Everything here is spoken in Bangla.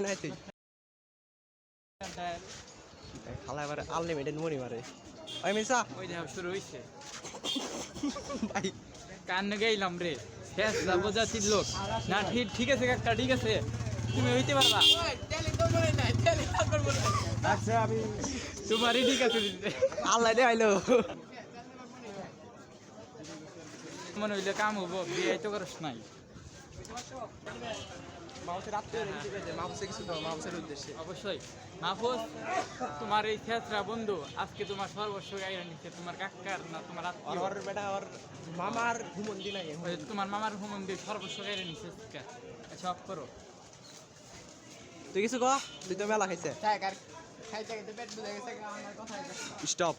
নাই তুই? খালা এবারে আনলিমিটেড মনি মারে। ওই মিসা ওই দেখো শুরু হইছে। ভাই। কান গেলাম রে। শেষ যাব জাতির লোক। না ঠিক ঠিক আছে কাকা ঠিক আছে। তুমি হইতে পারবা। আচ্ছা আমি তোমারই ঠিক আছে আল্লাহ দে আইলো মনে হইলে কাম হব বিয়ে তো করস নাই। মাউসের আত্মীয় মাউসে কিছু দাও মাউসের উদ্দেশ্যে। অবশ্যই। মাহফুজ তোমার এই বন্ধু আজকে তোমার সর্বস্ব গাইরা নিচ্ছে তোমার কাকার না তোমার আত্মীয়। ওর বেটা ওর মামার তোমার মামার হুমন দিয়ে সর্বস্ব গাইরা নিচ্ছে আচ্ছা অফ করো। তুই কিছু কহ তুই তো মেলা খাইছে। স্টপ।